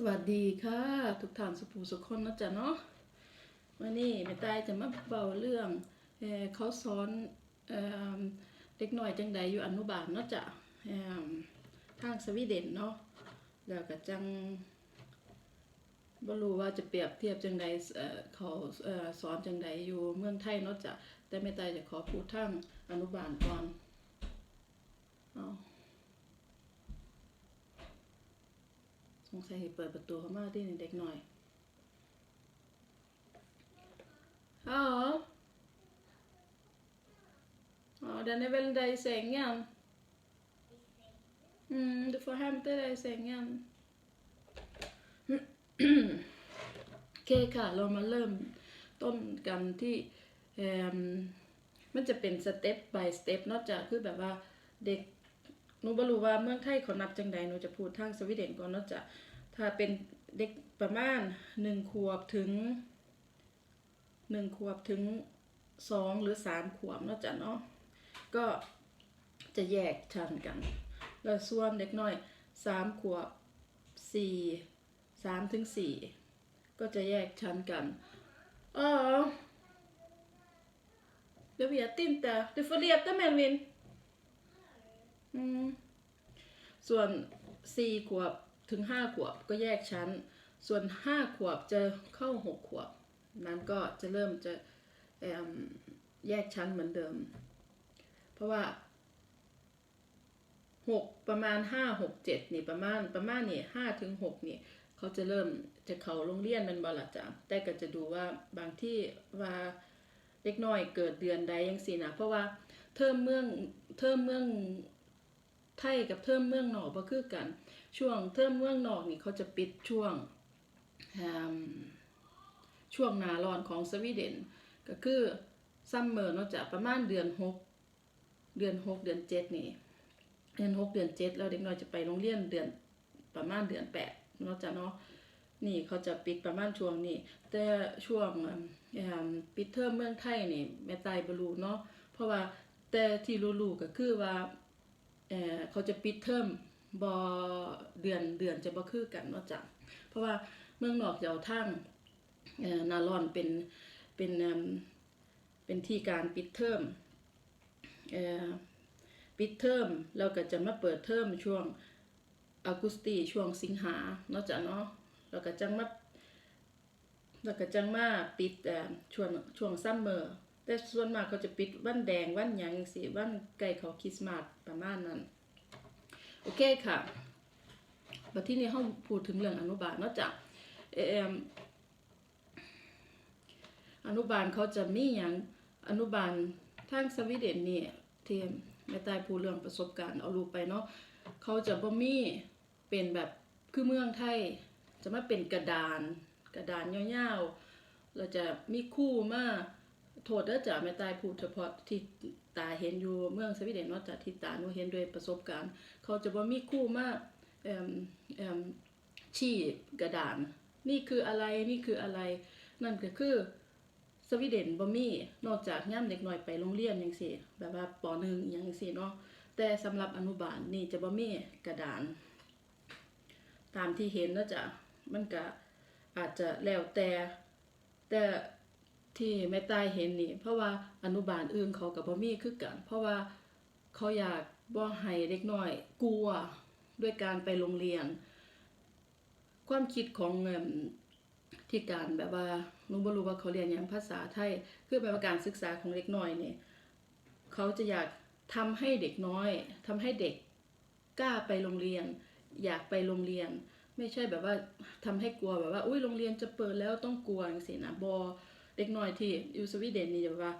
สวัสดีค่ะ ทุกท่านสุภูสุขคนนะจ๊ะเนาะวันนี้แม่ตายจะมาเบาเรื่องเอเขาสอนเอเด็กหน่อยจังใดอยู่อนุบาลเนาะจ๊ะทางสวีเดนเนาะแล้วก็จังบ่รู้ว่าจะเปรียบเทียบจังใดเเขาเอสอนจังใดอยู่เมืองไทยเนาะจ๊ะแต่แม่ตายจะขอพูดทางอนุบาลก่อนเอา สงสัยเปิดประตูเข้ามาที่เด็กหน่อยฮัลโหล Ja, den är väl där i sängen? Mm, du får hämta dig i sängen. โอเคค่ะ เรามาเริ่มต้นกันที่เอิ่มมันจะเป็นสเต็ป by สเต็ปนอกจากคือแบบว่าเด็ก หนูบ่รู้ว่าเมืองไทยเขานับจังใดหนูจะพูดทางสวีเดนก่อนเนาะจ้ะถ้าเป็นเด็กประมาณหนึ่งขวบถึงหนึ่งขวบถึงสองหรือสามขวบเนาะจ้ะเนาะก็จะแยกชั้นกัน แล้วส่วนเด็กน้อยสามขวบสี่สามถึงสี่ก็จะแยกชั้นกันอ๋อ Jag vet inte. Du får leta Melvin. อืมส่วนสี่ขวบถึงห้าขวบก็แยกชั้น ส่วนห้าขวบจะเข้าหกขวบ นั้นก็จะเริ่มจะแยกชั้นเหมือนเดิม เพราะว่าหกประมาณห้าหกเจ็ดนี่ประมาณประมาณนี่ห้าถึงหกนี่เขาจะเริ่มจะเข้าโรงเรียนมันบลจ้ะแต่ก็จะดูว่าบางที่ว่าเด็กน้อยเกิดเดือนใดยังสินะเพราะว่าเทอมเมืองเทอมเมือง ไทยกับเทอมเมืองนอกบ่คือกัน ช่วงเทอมเมืองนอกนี่เขาจะปิดช่วงช่วงหนาร้อนของสวีเดน ก็คือซัมเมอร์เนาะจะประมาณเดือนหกเดือนหกเดือนเจ็ดนี่เดือนหกเดือนเจ็ดแล้วเด็กน้อยจะไปโรงเรียนเดือนประมาณเดือนแปดเนาะจ้ะเนาะนี่เขาจะปิดประมาณช่วงนี้ แต่ช่วงปิดเทอมเมืองไทยนี่แม่ตายบรูเนาะเพราะว่าแต่ที่รู้ๆก็คือว่า เออเขาจะปิดเทอมบอเดือนเดือนจะบ่คือกันนาะจ้ะเพราะว่าเมืองนอกจะเอาทางนารอนเป็นเป็นเป็นที่การปิดเทอมปิดเทอมแล้วก็จะมาเปิดเทอมช่วงออกุสตีช่วงสิงหาเนาะจ้ะเนาะแล้วก็จังมาแล้วก็จังมาปิดช่วงช่วงซัมเมอร์ แต่ส่วนมากเขาจะปิดวันแดงวันหยังสิวันใกล้เขาคริสต์มาสประมาณนั้น โอเคค่ะวันที่นี้เขาพูดถึงเรื่องอนุบาลเนาะจ้ะเอมอนุบาลเขาจะมีอย่างอนุบาลทางสวีเดนนี่ที่แม่ตายพูดเรื่องประสบการณ์เอาลูกไปเนาะเขาจะบ่มีเป็นแบบคือเมืองไทย จะมาเป็นกระดาน กระดานยาวๆเราจะมีคู่มา โทษเด้อจ้ะแม่ตายพูดเฉพาะที่ตาเห็นอยู่เมืองสวีเดนเนาะจ้ะที่ตาหนูเห็นด้วยประสบการณ์ เขาจะบ่มีคู่มาเอ่มเอ่มชี้กระดาน นี่คืออะไรนี่คืออะไร นั่นก็คือสวีเดนบ่มีนอกจากย่ํเด็กน้อยไปโรงเรียนจังซี่แบบว่าป .1 อหยังจังซี่เนาะแต่สำหรับอนุบาลนี่จะบ่มีกระดาน ตามที่เห็นนะจ้ะมันก็อาจจะแล้วแต่แต่ ที่แม่ตายเห็นนี่ เพราะว่าอนุบาลอื่นเขาก็บ่มีคือกัน เพราะว่าเขาอยากบ่ให้เด็กน้อย กลัวด้วยการไปโรงเรียน ความคิดของที่การแบบว่าหนูบ่รู้ว่าเขาเรียนหยังภาษาไทย คือแบบว่าการศึกษาของเด็กน้อยเนี่ยเขาจะอยากทำให้เด็กน้อยทำให้เด็กกล้าไปโรงเรียน อยากไปโรงเรียน ไม่ใช่แบบว่าทำให้กลัวแบบว่า อุ้ยโรงเรียนจะเปิดแล้วต้องกลัวจังซี่นะบ่ เด็กน้อยที่อยู่สวีเดนนี่แบบว่า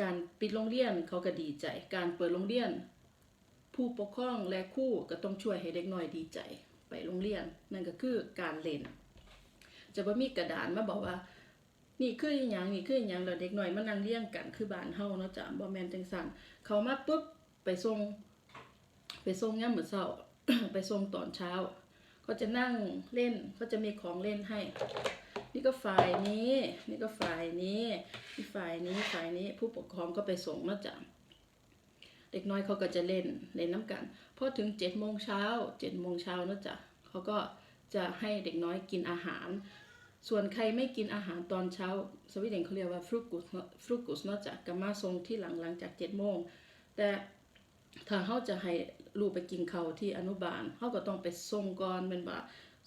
การปิดโรงเรียนเขาก็ดีใจ การเปิดโรงเรียน ผู้ปกครองและครูก็ต้องช่วยให้เด็กน้อยดีใจ ไปโรงเรียนนั่นก็คือการเล่น จะบ่มีกระดานมาบอกว่า นี่คืออหยังนี่คืออหยังแล้วเด็กน้อยมานั่งเรียงกันคือบ้านเฮาเนาะจ้ะบ่แม่นจังซั่นเขามาปุ๊บไปส่งไปส่งยามมื้อเช้าไปส่งตอนเช้า ก็จะนั่งเล่นก็จะมีของเล่นให้ นี่ก็ฝ่ายนี้ นี่ก็ฝ่ายนี้นี่ฝ่ายนี้ฝ่ายนี้ผู้ปกครองก็ไปส่งเนาะจ้ะเด็กน้อยเขาก็จะเล่นเล่นน้ำกันพอถึงเจ็ดโมงเช้าเจ็ดโมงเช้านะจ๊ะเขาก็จะให้เด็กน้อยกินอาหาร ส่วนใครไม่กินอาหารตอนเช้า สวีเดนเขาเรียกว่าฟรุกุสฟรุกุสนอกจากกามาทรงที่หลังหลังจากเจ็ดโมงแต่ถ้าเขาจะให้ลูกไปกินข้าวที่อนุบาลเขาก็ต้องไปส่งก่อนเป็นว่า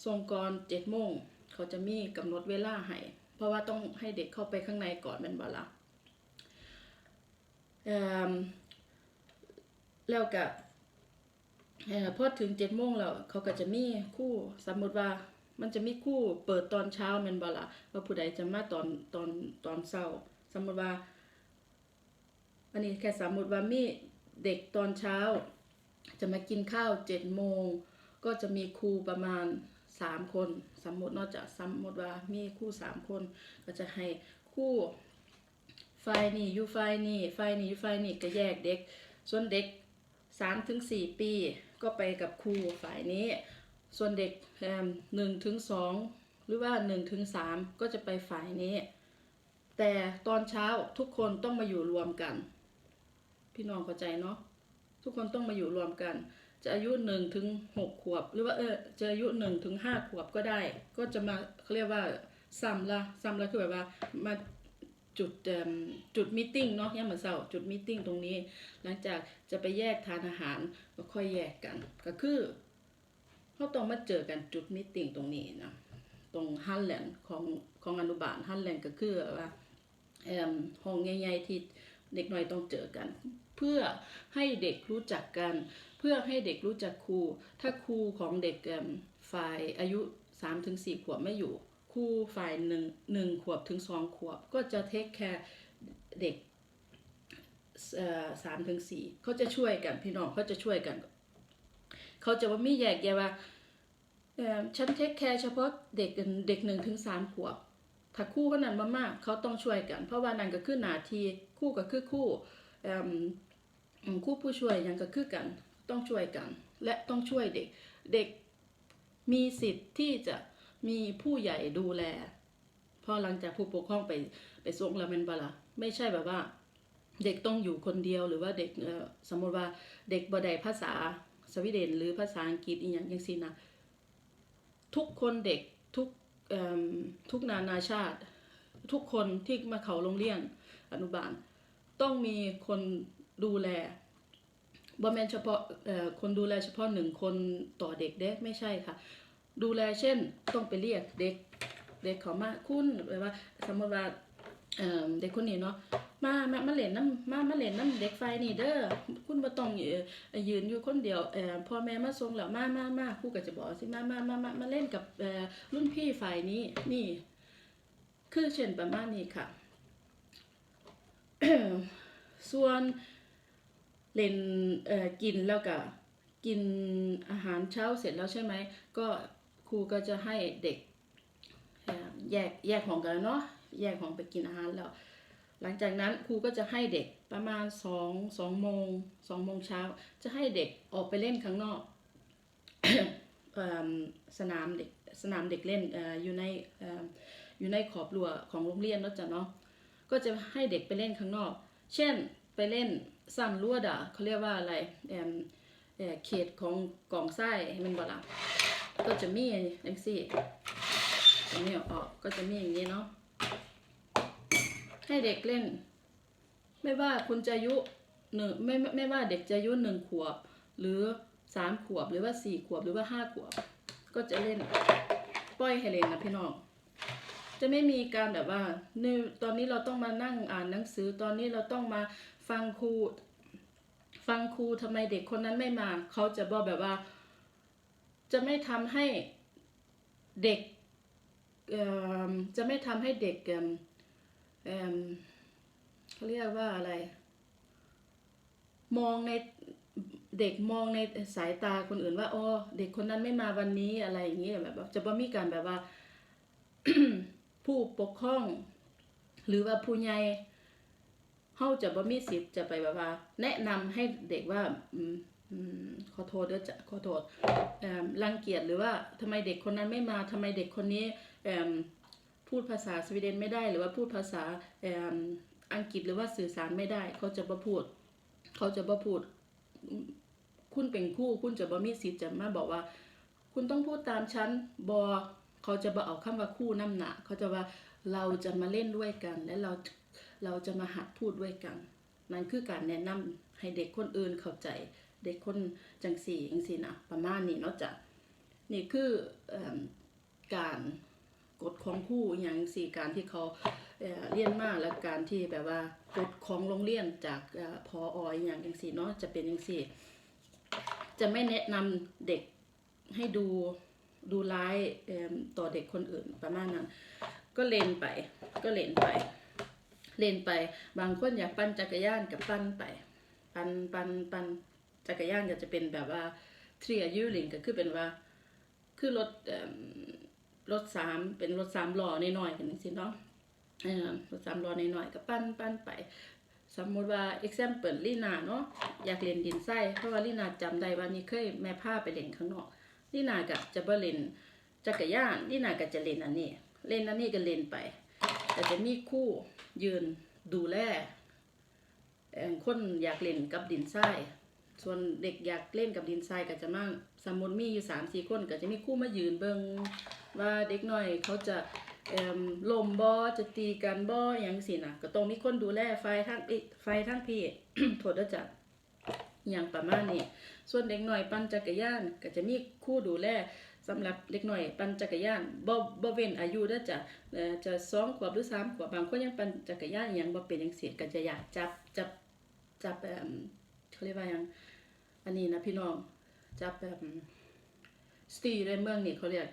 ส่งก่อนเจ็ดโมง เขาจะมีกำหนดเวลาให้เพราะว่าต้องให้เด็กเข้าไปข้างในก่อนเป็นบ่ละแล้วก็เอ่อพอถึงเจ็ดโมงแล้วเขาก็จะมีคู่สมมติว่ามันจะมีคู่เปิดตอนเช้าแม่นบ่ล่ะว่าผู้ใดจะมาตอนตอนตอนเช้า สมมติว่าอันนี้แค่สมมติว่ามีเด็กตอนเช้า จะมากินข้าวเจ็ดโมงก็จะมีครูประมาณ สามคน สมมตินอกจากสมมติว่ามีคู่สามคน ก็จะให้คู่ไฟนี่อยู่ไฟนี่ไฟนี่อยู่ไฟนี่ก็แยกเด็ก ส่วนเด็กสามถึงสี่ปี ก็ไปกับครูฝ่ายนี้ ส่วนเด็กหนึ่งถึงสองหรือว่าหนึ่งถึงสามก็จะไปฝ่ายนี้ แต่ตอนเช้าทุกคนต้องมาอยู่รวมกัน พี่น้องเข้าใจเนาะทุกคนต้องมาอยู่รวมกัน จะอายุหนึ่งถึงหกขวบ หรือว่าเออจะอายุหนึ่งถึงห้าขวบก็ได้ ก็จะมาเขาเรียกว่าซ้ำละซ้ำละคือแบบว่ามาจุดเอิ่มจุดมิ팅เนาะเนี่ยามเหมือนเสาร์จุดมิ팅ตรงนี้ หลังจากจะไปแยกทานอาหารก็ค่อยแยกกัน ก็คือเขาต้องมาเจอกันจุดมิ팅ตรงนี้นะตรงฮันแลนด์ของของอนุบาลฮันแลนด์ก็คือว่าเอ่มห้องใหญ่ๆที่เด็กน้อยต้องเจอกัน เพื่อให้เด็กรู้จักกัน เพื่อให้เด็กรู้จักครู ถ้าครูของเด็กฝ่ายอายุ 3-4 ขวบไม่อยู่ครูฝ่ายหนึ่งหนึ่งขวบถึงสองขวบ ก็จะเทคแคร์เด็กสามถึงสี่เขาจะช่วยกันพี่น้องเขาจะช่วยกัน เขาจะว่าไม่แยกแยะว่าเอ่อฉันเทคแคร์เฉพาะเด็กเด็กหนึ่งถึงสามขวบ ถ้าคู่ก็นั้นมากๆเขาต้องช่วยกัน เพราะว่านั่นก็คือหนาทีคู่ก็คือคู่คู่ผู้ช่วยยังก็คือกัน ต้องช่วยกัน และต้องช่วยเด็ก เด็กมีสิทธิ์ที่จะมีผู้ใหญ่ดูแล พอหลังจากผู้ปกครองไปไปส่งแล้วมันบละไม่ใช่แบบว่า เด็กต้องอยู่คนเดียวหรือว่าเด็กสมมติว่าเด็กบ่ได้ภาษาสวีเดน หรือภาษาอังกฤษอีหยังจังซี่นะทุกคนเด็กทุกทุกนานาชาติ ทุกคนที่มาเข้าโรงเรียนอนุบาล ต้องมีคนดูแล บ่แม่นเฉพาะคนดูแลเฉพาะหนึ่งคนต่อเด็กเด็กไม่ใช่ค่ะ ดูแลเช่นต้องไปเรียกเด็กเด็กเขามาคุณแบบว่าสมมติว่าเด็กคนนี้เนาะมามามาเล่นน้ำมามาเล่นน้ำเด็กไฟนี่เด้อคุณบ่ต้องยืนอยู่คนเดียวพ่อแม่มาส่งแล้วมามามาครูก็จะบอกสิมามามามามาเล่นกับรุ่นพี่ฝ่ายนี้นี่ คือเช่นประมาณนี้ค่ะ ส่วน เล่นเอ่อกินแล้วก็กินอาหารเช้าเสร็จแล้วใช่ไหมก็ครูก็จะให้เด็กแยกแยกห้องกันแล้วเนาะแยกห้องไปกินอาหารแล้ว หลังจากนั้นครูก็จะให้เด็กประมาณสองสองโมงสองโมงเช้าจะให้เด็กออกไปเล่นข้างนอกสนามเด็กสนามเด็กเล่นออยู่ในอออยู่ในขอบรั้วของโรงเรียนเนาะจ้ะเนาะก็จะให้เด็กไปเล่นข้างนอก เช่น ไปเล่นซ้ำลวดอะเขาเรียกว่าอะไรเอ่มเอ่เขตของกองทรายให้มันบ่ล่ะก็จะมีจังซี่ตรงนี้ออกก็จะมีอย่างนี้เนาะให้เด็กเล่น ไม่ว่าคุณจะอายุหนึ่งไม่ไม่ไม่ว่าเด็กจะอายุหนึ่งขวบ หรือสามขวบหรือว่าสี่ขวบหรือว่าห้าขวบ ก็จะเล่นปล่อยให้เล่นนะพี่น้องจะไม่มีการแบบว่าเนี่ยตอนนี้เราต้องมานั่งอ่านหนังสือตอนนี้เราต้องมา ฟังครูฟังครูทำไมเด็กคนนั้นไม่มา เขาจะบอกแบบว่า จะไม่ทำให้เด็กจะไม่ทำให้เด็กเเขาเรียกว่าอะไร มองในเด็กมองในสายตาคนอื่นว่าอ๋อเด็กคนนั้นไม่มาวันนี้อะไรอย่างเงี้ยแบบว่าจะบ่มีการแบบว่าผู้ปกครอง หรือว่าผู้ใหญ่ เฮาจะบ่มีสิทธิ์จะไปแบบว่า แนะนำให้เด็กว่าอืมขอโทษเด้อจะขอโทษเอ่อรังเกียจหรือว่าทำไมเด็กคนนั้นไม่มาทำไมเด็กคนนี้เอ่อพูดภาษาสวีเดนไม่ได้หรือว่าพูดภาษาเอ่ออังกฤษหรือว่าสื่อสารไม่ได้ เขาจะบ่พูด เขาจะบ่พูด คุณเป็นคู่ คุณจะบ่มีสิทธิ์จะมาบอกว่า คุณต้องพูดตามฉันบอเขาจะบอเอาคำว่าคู่น้ำหนาเขาจะว่าเราจะมาเล่นด้วยกันและเรา เราจะมาหัดพูดด้วยกัน นั่นคือการแนะนำให้เด็กคนอื่นเข้าใจ เด็กคนจังสี่จังสี่นะประมาณนี้เนาะจ้ะนี่คืออการกฎของคู่อย่างสี่การที่เขาเเรียนมากและการที่แบบว่ากฎของโรงเรียนจากเอ่อพอออย่างจังสี่เนาะจะเป็นจังสี่จะไม่แนะนำเด็กให้ดูดูร้ายต่อเด็กคนอื่นประมาณนั้น ก็เล่นไปก็เล่นไป เล่นไป บางคนอยากปั่นจักรยานกับปั่นไป ปั่นปั่นปั่นจักรยานก็จะเป็นแบบว่าเทรียยูลิงก็คือเป็นว่า คือรถรถสามเป็นรถสามล้อน้อยๆกันจังเนาะรถสามล้อน้อยๆก็ปั่นปั่นไป สมมติว่า example ลีนาเนาะอยากเล่นดินทรายเพราะว่าลีนาจำได้ว่านี่เคยแม่พาไปเล่นข้างนอกลีนาก็จะบ่เล่นจักรยานลีนาก็จะเล่นอันนี้ เล่นอันนี้ก็เล่นไป แต่จะมีคู่ยืนดูแลคนอยากเล่นกับดินทรายส่วนเด็กอยากเล่นกับดินทรายก็จะมาสมมติมีอยู่สามสี่คนก็จะมีคู่มายืนเบิงว่าเด็กน้อยเขาจะลมบอจะตีกันบออย่างสินะก็ต้องมีคนดูแลไฟทั้งไฟทั้งพี่โทษด้วยจ้ะอย่างประมาณนี้ ส่วนเด็กหน้อยปั่นจักรยานก็จะมีคู่ดูแล สำหรับเด็กหน้อยปั่นจักรยานบ่บ่เว้นอายุเด้อจ้ะเอ่อจะสองขวบหรือสามขวบบางคนยังปั่นจักรยานยังบ่เป็นจังซี่ก็จะอยากจับจับจับเอ่มเขาเรียกว่ายังอันนี้นะพี่น้องจับแบบสตรีในเมืองนี่เขาเรียก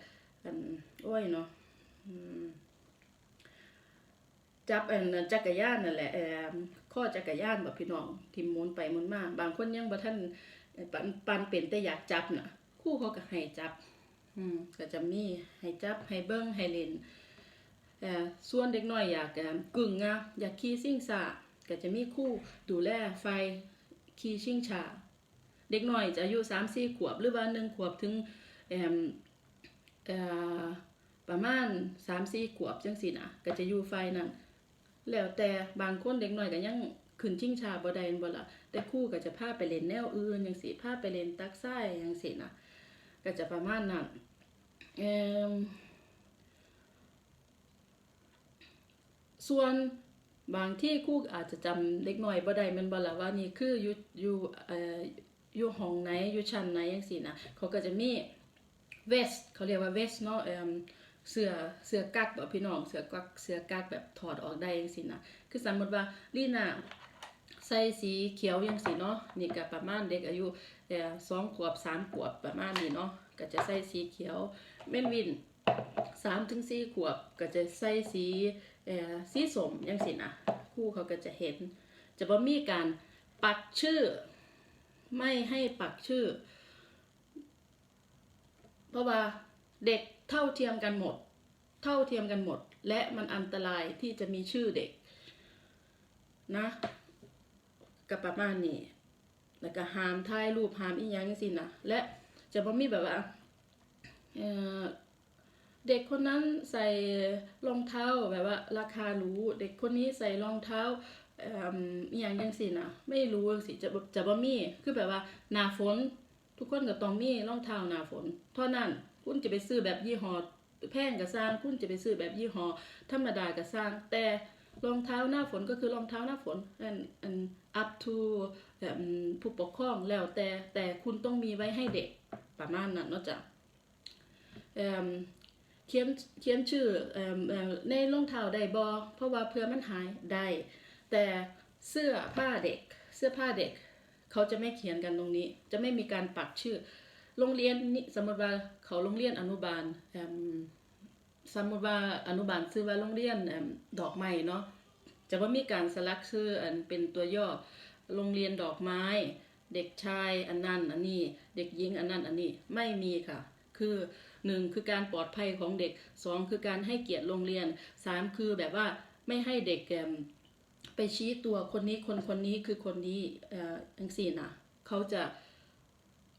อันโอ้ยเนาะจับอันจักรยานนั่นแหละเอ่อข้อจักรยานแบบพี่น้องที่มุนไปมุนมาบางคนยังบ่ทันปันปันเป็นแต่อยากจับน่ะคู่เขาก็ให้จับ อืมก็จะมีให้จับให้เบิ่งให้เล่นเอ่ส่วนเด็กน้อยอยากกึ่งอะอยากขี่ซิ่งซ่าก็จะมีคู่ดูแลไฟขี่ชิ่งชาเด็กน้อยจะอายุสามสี่ขวบหรือว่าหนึ่งขวบถึงประมาณสามสี่ขวบจังสินะก็จะอยู่ไฟนั่นแล้วแต่บางคนเด็กน้อยก็ยังขึ้นชิ่งชาบ่ได้แม่นบ่ละแต่คู่ก็จะพาไปเล่นแนวอื่นจังสิพาไปเล่นตักไส้จังสินะก็จะประมาณนั้น ส่วนบางที่คู่อาจจะจำเด็กน้อยบ่ได้ม่นบ่ล่ะว่านี่คืออยู่อยู่อยู่ห้องไหนอยู่ชั้นไหนจังซี่นะเขาก็จะมีเวสเขาเรียกว่าเวสเนาะเสื้อเสื้อกั๊กบ่พี่น้องเสื้อกั๊กเสื้อกั๊กแบบถอดออกได้จังซี่นะคือสมมติว่าลีน่าใส่สีเขียวจังซี่เนาะนี่ก็ประมาณเด็กอายุเอ่อ2ขวบ3ขวบประมาณนี้เนาะ ก็จะใส่สีเขียวแม่นวิน3ถึง4ขวบก็จะใส่สีเอ่อสีสมจังซี่นะครูเขาก็จะเห็น จะบ่มีการปักชื่อ ไม่ให้ปักชื่อ เพราะว่าเด็กเท่าเทียมกันหมด เท่าเทียมกันหมด และมันอันตรายที่จะมีชื่อเด็กนะกับประมาณนี้แล้วก็ห้ามถ่ายรูปห้ามอีหยังจังซี่นะและ จะบ่มีแบบว่าเด็กคนนั้นใส่รองเท้าแบบว่า ราคาหรูเด็กคนนี้ใส่รองเท้าเอ่อย่างจังซี่นะไม่รู้จังซี่จะจะบ่มีคือแบบว่าหน้าฝน ทุกคนก็ต้องมีรองเท้าหน้าฝน เท่านั้นคุณจะไปซื้อแบบยี่ห้อแพงก็สร้างคุณจะไปซื้อแบบยี่ห้อธรรมดาก็สร้าง แต่รองเท้าหน้าฝนก็คือรองเท้าหน้าฝนอันอัน up to แบบผู้ปกครองแล้วแต่แต่คุณต้องมีไว้ให้เด็ก ประมาณนั้นเนาะจ้ะเอ่มเขียนเขียนชื่อเอ่มเอ่อในรองเท้าได้บ่เพราะว่าเพื่อมันหายได้ แต่เสื้อผ้าเด็ก เสื้อผ้าเด็ก เขาจะไม่เขียนกันตรงนี้ จะไม่มีการปักชื่อ โรงเรียนนี่สมมติว่าเขาโรงเรียนอนุบาลสมมติว่าอนุบาลชื่อว่าโรงเรียนอดอกไม้เนาะจะว่ามีการสลักชื่ออันเป็นตัวย่อโรงเรียนดอกไม้ เด็กชายอันนั้นอันนี้ เด็กหญิงอันนั้นอันนี้ไม่มีค่ะ คือหนึ่งคือการปลอดภัยของเด็กสองคือการให้เกียรติโรงเรียนสามคือแบบว่าไม่ให้เด็กเอิ่มไปชี้ตัวคนนี้คนคนนี้คือคนนี้เอ่อังสี่นะเขาจะ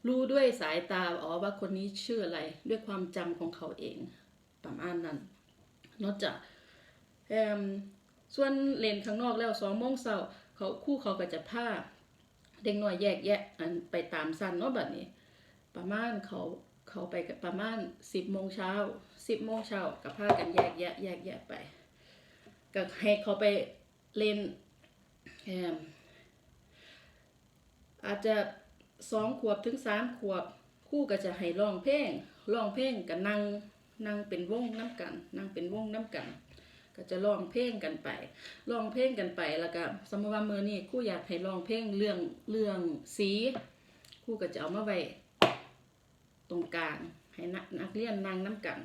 รู้ด้วยสายตาอ๋อว่าคนนี้ชื่ออะไรด้วยความจำของเขาเองประมาณนั้นนอกจากเอิ่มส่วนเลนข้างนอกแล้วสองโมงเช้าเขาคู่เขาก็จะพา เด็กน้อยแยกแยะอันไปตามสั้นเนาะแบบนี้ ประมาณเขาเขาไปกับประมาณสิบโมงเช้าสิบโมงเช้ากับพากันแยกแยะแยกแยะไปก็ให้เขาไปเล่นแอมอาจจะสองขวบถึงสามขวบคู่ก็จะให้ร้องเพลงร้องเพลงกับนั่งนั่งเป็นวงน้ำกัน นั่งเป็นวงน้ำกัน ก็จะร้องเพลงกันไปร้องเพลงกันไปแล้วก็สมมติว่ามือนี้ครู่อยากให้ร้องเพลงเรื่องเรื่องสีครู่ก็จะเอามาไว้ตรงกลางให้นักนักเรียนนั่งน้ำกัน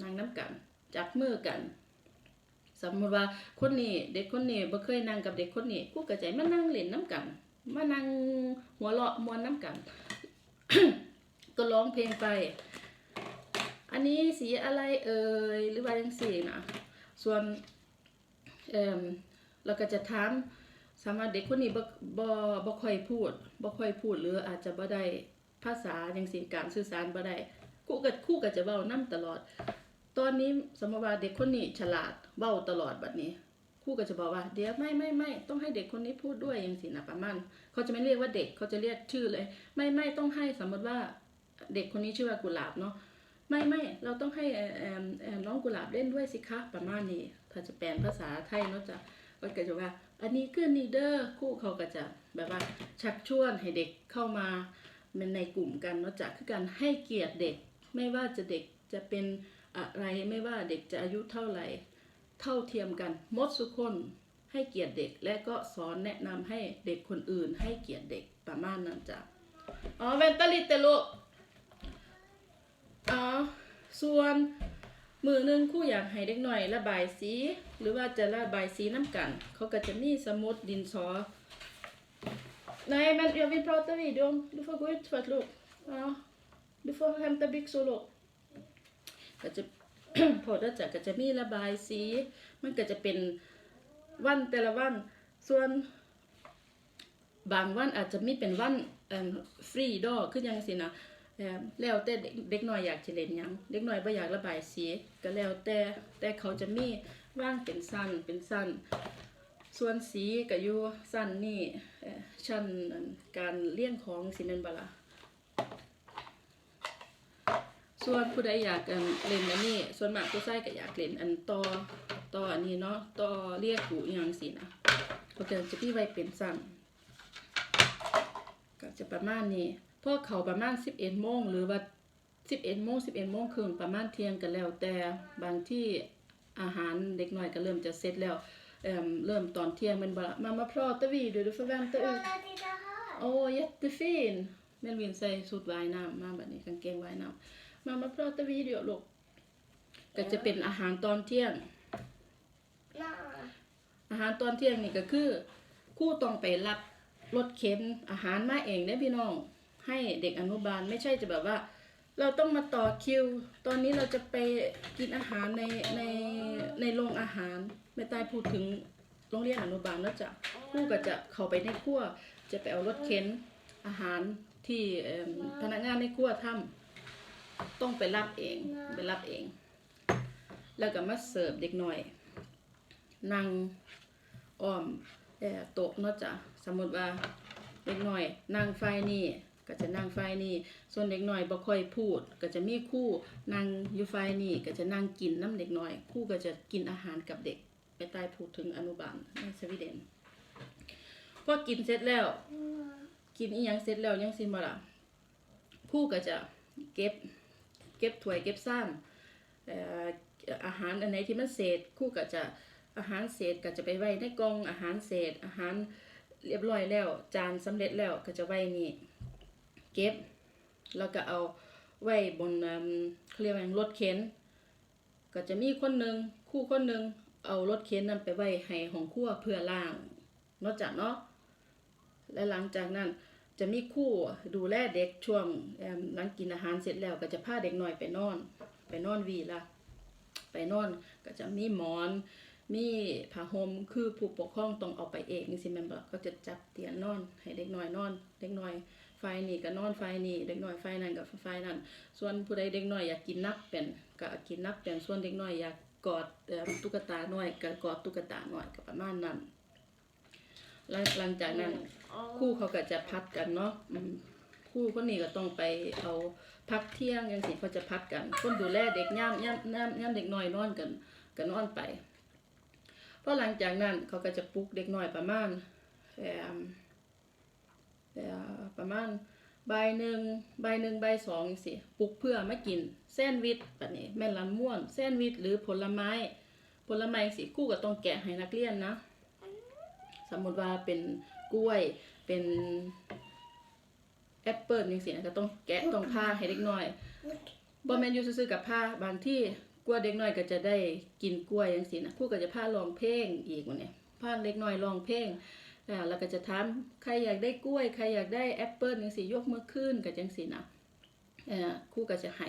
นั่งน้ำกัน จับมือกัน สมมติว่าคนนี้เด็กคนนี้บ่เคยนั่งกับเด็กคนนี้ครู่ก็จะมานั่งเล่นน้ำกันมานั่งหัวเราะมวนน้ำกัน ก็ร้องเพลงไป อันนี้สีอะไรเอ่ยหรือว่าจังสีนะ ส่วนเอ่มเราก็จะถามสามารถเด็กคนนี้บ่บ่บ่ค่อยพูดบ่ค่อยพูดหรืออาจจะบ่ได้ภาษาจังซี่การสื่อสารบ่ได้ครูก็ครูก็จะเว้านํตลอด ตอนนี้สมมติว่าเด็กคนนี้ฉลาดเว้าตลอดบัดนี้ครูก็จะบอกว่าเดี๋ยวไม่ไม่ไม่ต้องให้เด็กคนนี้พูดด้วยจังซี่นะประมาณเขาจะไม่เรียกว่าเด็กเขาจะเรียกชื่อเลย ไม่ไม่ต้องให้สมมติว่าเด็กคนนี้ชื่อว่ากุหลาบเนาะ ไม่ไม่เราต้องให้น้องกุหลาบเล่นด้วยสิคะประมาณนี้ ถ้าจะแปลภาษาไทยเนาะจะก็จะว่า อันนี้คือนีเดอร์คู่เขาก็จะแบบว่าชักชวนให้เด็กเข้ามาในกลุ่มกันเนาะจะคือการให้เกียรติเด็ก ไม่ว่าจะเด็กจะเป็นอะไรไม่ว่าเด็กจะอายุเท่าไหร่ เท่าเทียมกันมดทุกคนให้เกียรติเด็ก และก็สอนแนะนำให้เด็กคนอื่น ให้เกียรติเด็กประมาณนั้นจ้ะอ๋อเวนตาลิตเตลูก อ๋อส่วนมือหนึ่งคู่อยากให้เด็กหน่อยระบายสี หรือว่าจะระบายสีน้ำกัน เขาก็จะมีสมุดดินสอ Nej, men jag vill prata video. Du får gå ut för att luk. Ja. Du får hämta byxor luk. ก็จะพอได้จากก็จะมีระบายสี มันก็จะเป็นวันแต่ละวัน ส่วน บางวันอาจจะมีเป็นวันฟรีดอคือยังสินะ แล้วแต่เด็กน้อยอยากจะเล่นยังเด็กน้อยบ่อยากระบายสีก็แล้วแต่แต่เขาจะมีว่างเป็นสั้นเป็นสั้น ส่วนสีก็อยู่สั้นนี่ชั้นการเลี้ยงของสิแม่นบ่ล่ะส่วนผู้ใดอยากเล่นอันนี้ ส่วนมากผู้ชายก็อยากเล่นอันต่อต่ออันนี้เนาะต่อเรียกหูอหยังสินะก็จะจะพี่ไว้เป็นสั้นก็จะประมาณนี้ พอเขาประมาณ11โมงหรือว่า11โมง11โมงครึ่งประมาณเที่ยงกันแล้ว แต่บางที่อาหารเด็กน้อยก็เริ่มจะเสร็จแล้วเอิ่มเริ่มตอนเที่ยงแมันบ่ละ Mamma pratar video du får vänta ut Kolla, titta här. Åh jättefin Melvin säger สุดว่ายน้ำมาแบบนี้กางเกงว่ายน้ำ Mamma pratar video ลูกก็จะเป็นอาหารตอนเที่ยง Mamma. อาหารตอนเที่ยงนี่ก็คือครู่ต้องไปรับรถเข็นอาหารมาเองเด้อพี่น้อง ให้เด็กอนุบาลไม่ใช่จะแบบว่า เราต้องมาต่อคิว ตอนนี้เราจะไปกินอาหารในในในโรงอาหารไม่ใต้พูดถึงโรงเรียนอนุบาลแล้วจะคู่ก็จะเข้าไปในครัว จะไปเอารถเข็นอาหารที่พนักงานในครัวทำต้องไปรับเองไปรับเอง แล้วก็มาเสิร์ฟเด็กหน่อยนั่งอ้อมเอ่โต๊ะเนาะจ้ะสมมติว่าเด็กหน้อยนั่งไฟนี่ ก็จะนั่งไฟนี่ ส่วนเด็กหน้อยบ่ค่อยพูด ก็จะมีคู่นั่งอยู่ไฟนี่ ก็จะนั่งกินน้ำเด็กหน้อย คู่ก็จะกินอาหารกับเด็กไปใต้พูดถึงอนุบาลในสวีเดนพอกินเสร็จแล้ว กินอีหยังเสร็จแล้วยังสิบ่ล่ะคู่ก็จะเก็บเก็บถ้วยเก็บซ้ำอาหารอันไหนที่มันเศษ คู่ก็จะอาหารเศษก็จะไปไว้ในกองอาหารเศษอาหารเรียบร้อยแล้ว จานสำเร็จแล้วก็จะไว้นี่ เก็บ แล้วก็เอาไว้บนเขาเรียกว่าหยังรถเข็น ก็จะมีคนหนึ่งคู่คนหนึ่งเอารถเข็นนั้นไปไว้ให้ของครัวเพื่อล้าง นอกจากเนาะและหลังจากนั้นจะมีคู่ดูแลเด็กช่วงหลังกินอาหารเสร็จแล้วก็จะพาเด็กหน่อยไปนอน ไปนอนวีละไปนอนก็จะมีหมอนมีผ้าห่มคือผู้ปกครองต้องเอาไปเองนี่สิแม่นบ่ก็จะจับเตียงนอน ให้เด็กน้อยนอน เด็กน้อย ไฟนี่ก็นอนไฟนี่เด็กน้อยไฟนั่นก็ไฟนั่นส่วนผู้ใดเด็กน้อยอยากกินนับเป็นก็กินนับเป็นส่วนเด็กน้อยอยากกอดเอ่อตุ๊กตาน้อยก็กอดตุ๊กตาน้อยก็ประมาณนั้นหลังหลังจากนั้นครู่เขาก็จะพัดกันเนาะอืมครูคนนี้ก็ต้องไปเอาพักเที่ยงจังซี่เขาจะพักกันคนดูแลเด็กย่ามย่ามย่ามย่ามเด็กน้อยนอนกันก็นอนไปพอหลังจากนั้นเขาก็จะปลุกเด็กน้อยประมาณ แอมแอมประมาณใบหนึ่งใบหนึ่งใบสองจังซี่ปลุกเพื่อมากินแซนด์วิชแบบนี้แม่นละม่วนแซนด์วิชหรือผลไม้ ผลไม้สิคู่ก็ต้องแกะให้นักเรียนนะ สมมติว่าเป็นกล้วยเป็นแอปเปิลจังซี่นะก็ต้องแกะต้องผ่าให้เด็กน้อยบ่แมนยูซื่อกับผ่าบางที่กลัวเด็กน้อยก็จะได้กินกล้วยจังซี่นะครู่ก็จะพารองเพลงอีกวันนี้พาเด็กน้อยรองเพลง อ่าแล้วก็จะถามใครอยากได้กล้วย ใครอยากได้แอปเปิลจังซี่ยกมือขึ้นก็จังซี่นะเอ่อครูก็จะให้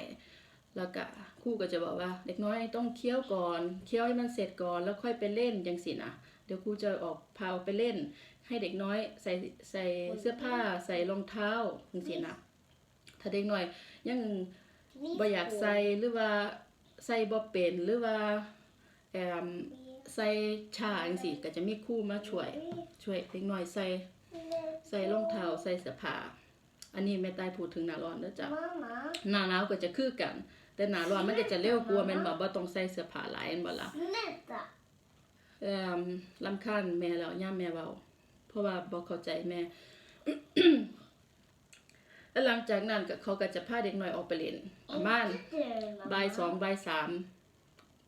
แล้วก็ครูก็จะบอกว่า เด็กน้อยต้องเคี้ยวก่อนเคี้ยวให้มันเสร็จก่อนแล้วค่อยไปเล่นจังสินะเดี๋ยวครูจะออกพาออกไปเล่น ให้เด็กน้อยใส่ใส่เสื้อผ้าใส่รองเท้าจังสินะถ้าเด็กน้อยยังบ่อยากใส่หรือว่าใส่บ่เป็นหรือว่าแอม ใส่ช้าจังสิก็จะมีครูมาช่วย ช่วยเด็กน้อยใส่ใส่รองเท้าใส่เสื้อผ้าอันนี้แม่ตายพูดถึงหน้าร้อนเด้อจ้ะ Mamma. หน้าหนาวก็จะคือกัน แต่หน้าร้อนมันก็จะเร็วกว่าแม่นบ่บ่ต้องใส่เสื้อผ้าหลายแม่นบ่ล่ะ Snälla. เอ่อลำคาญแม่แล้วย่ามแม่เว้าเพราะว่าบ่เข้าใจแม่แล้วหลังจากนั้นก็เขาก็จะพาเด็กน้อยออกไปเล่นประมาณบ่ายสองบ่ายสาม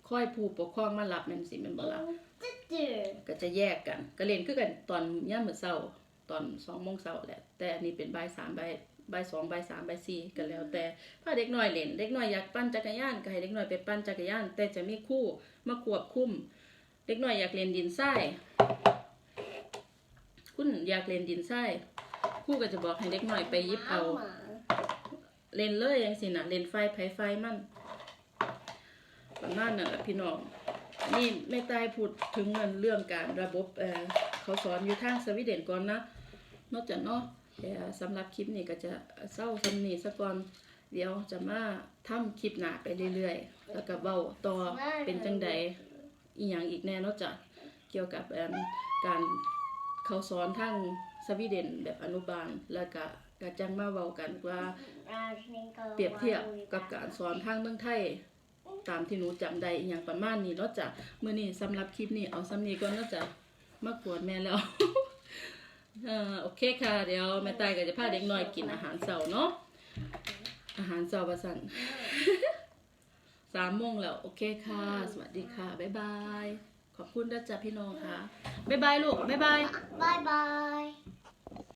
ค่อยผู้ปกครองมารับแม่นสิแม่นบ่ล่ะ Inte du. ก็จะแยกกัน ก็เล่นคือกันตอนย่ามมื้อเช้าตอน2โมงเช้าแหละ แต่อันนี้เป็นบ่ายสามบ่ายบ่ายสองบ่ายสามบ่ายสี่ก็แล้ว แต่พาเด็กน้อยเล่นเด็กน้อยอยากปั่นจักรยานก็ให้เด็กน้อยไปปั่นจักรยาน แต่จะมีครู่มาควบคุม เด็กน้อยอยากเล่นดินทรายคุณอยากเล่นดินทรายครู่ก็จะบอกให้เด็กน้อยไปหยิบเอา Mamma. เล่นเลยจังซี่น่ะเล่นไฟไผไฟมัน ประมาณนั้นล่ะพี่น้องนี่แม่ตายพูดถึงเรื่องเรื่องการระบบเออเขาสอนอยู่ทางสวีเดนก่อนนะ นอกจากเนาะแต่สำหรับคลิปนี้ก็จะเศร้าสำนีซะก่อน เดี๋ยวจะมาทำคลิปหนาไปเรื่อยๆ แล้วก็เว้าต่อเป็นจังใดอีหยังอีกแน่นอกจากเกี่ยวกับการเขาสอนทางสวีเดนแบบอนุบาลแล้วก็ก็จังมาเว้ากันว่าเปรียบเทียบกับการสอนทางเมืองไทย ตามที่หนูจำได้อหย่างประมาณนี้เนาะจ้ะมื้อนี้สำหรับคลิปนี้เอาซ้ำนี้ก่อนเนาะจ้ะมากวนแม่แล้วเออโอเคค่ะ เดี๋ยวแม่ตายก็จะพาเด็กน้อยกินอาหารเช้าเนาะอาหารเช้าว่าซั่นสามโมงแล้ว โอเคค่ะ สวัสดีค่ะ บ๊ายบาย ขอบคุณนะจ๊ะพี่น้องค่ะ บ๊ายบายลูก บ๊ายบาย Bye bye.